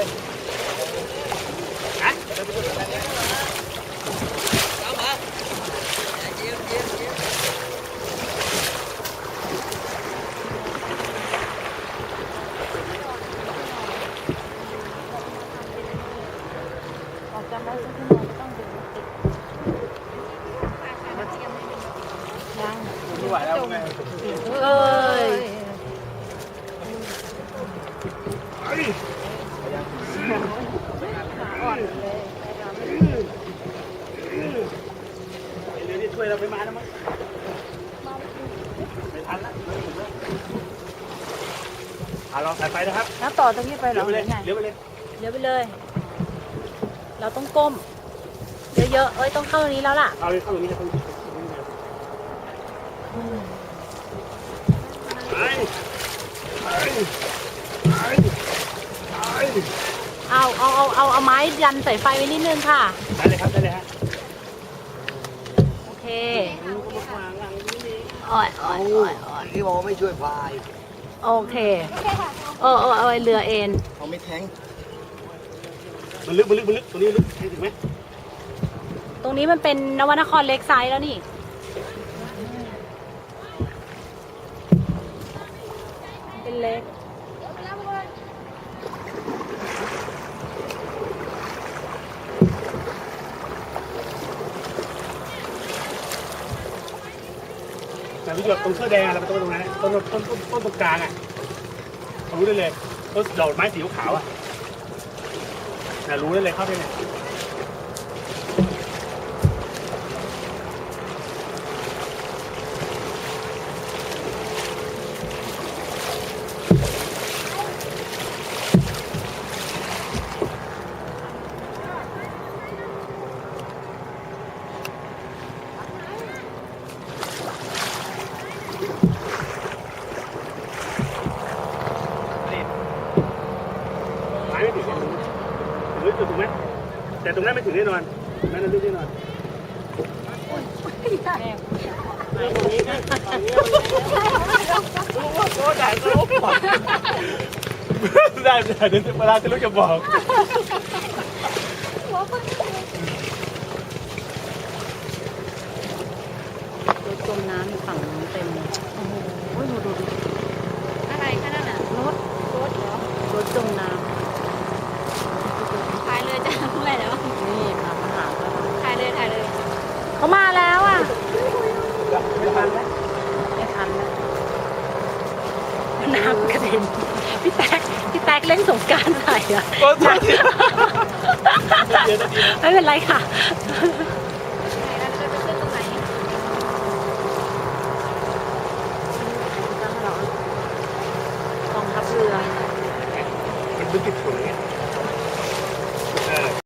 เลยฮะ ออกจากบ้านสักชั่ วยเรือที่ช่วยเราไปมาแล้วมั้งไม่ทันล้วอะลองสายไฟนะครับแล้วต่อตรงนี้ไปเหรเลี้ยอวไปเลยไงเลี้ยวไปเลยเดี๋ยวไปเลย เราต้องก้ม เยอะๆเอ้ยต้องเข้าตรงนี้แล้วล่ะเอาเลยเข้าตรงนี้เข้าตรงนี้ไปไปไปเอาเอาเอาเอาเอาไม้ยันสายไฟไว้นิดนึงค่ะได้เลยครับได้เลยฮะ เคลูกก็มาวางวางตรงนี้อ่อยอ่อยอ่อยอ่อยที่บอกว่าไม่ช่วยพายโอเคเออเออเอาไว้เรือเอ็นเขาไม่แทงมันลึกมันลึกมันลึกตรงนี้ลึกถึงไหมตรงนี้มันเป็นนวนครเล็กไซส์แล้วนี่เป็นเล็ก แต่พี่หยดตรงเสื้อแดงเราไปตรงตรงนั้นต้นต้นต้นต้นตรงกลางอะรู้ได้เลยต้นดอกไม้สีขาวอะแต่รู้ได้เลยเข้าไปเนี่ย ถึงหรือถูกไหมแต่ตรงนั้นไม่ถึงแน่นอนตรงนั้นลึกแน่นอนได้ได้เดี๋ยวเวลาจะรู้จะบอกรถจมน้ำอยู่ฝั่งนู้นเต็มเลยโอ้โหดูดูดู อะไรคะนั่นน่ะ รถ รถเหรอ รถจมน้ ถ่ายเลยจ้ะเมื่อไหร่แล้วำนี่ค่ะมาหาเขา ถ่ายเลยถ่ายเลย เขามาแล้วอะ ไม่ทันแล้วไม่ทันแล้วน้ำกระเด็นพี่แต๊กพี่แต๊กเล่นสงกรารใส่อะโอ้โหเดี๋ยวจะดีนะไม่เป็นไรค่ะถ่ายแล้วจะไปขึ้นตรงไหนกองทัพเรือมันลึกที่สุดเลย